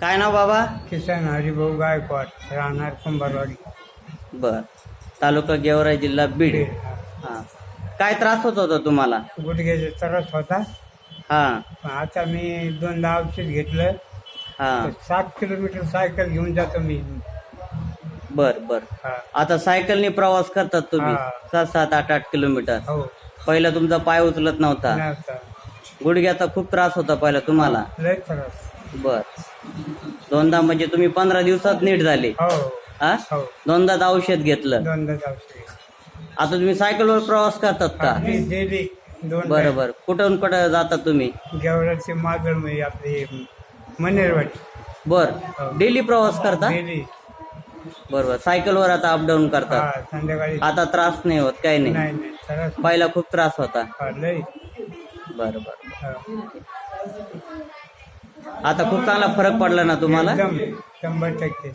काय नाव बाबा? किसन हरिभाऊ गायकवाड राहणार कुंभारवाडी. बर. तालुका गेवराई जिल्हा बीड. हा. काय त्रास होत होता तुम्हाला? गुडघ्याचा त्रास होता. हा. पण आता मी दोनदा औषध घेतलं. हा. तर सात किलोमीटर सायकल घेऊन जातो मी. बर बर. हा. आता सायकलने प्रवास करतात तुम्ही? हा. सात सात आठ आठ किलोमीटर. हो. पहिला तुमचा पाय उचलत नव्हता. नव्हता. गुडघ्याचा खूप त्रास होता पहिला तुम्हाला. लय त्रास. बर. दोनदा म्हणजे तुम्ही पंधरा दिवसात नीट झाले. हो. हा? हो. दोनदाच औषध घेतलं. औषध. आता तुम्ही सायकलवर प्रवास करतात का? आपली डेली दोन बरं बरं कुठून कुठं जाता तुम्ही? गेवराची मागळ म्हणजे आपली मनेरवाडी. बर. डेली प्रवास करता? डेली. बरोबर. सायकलवर आता अपडाऊन करतात हा संध्याकाळी. आता त्रास नाही होत काही नाही. नाही नाही त्रास पहिला खूप त्रास होता. हा, बरं बरं हा. आता खूप चांगला फरक पडला ना तुम्हाला? एकदम शंभर टक्के.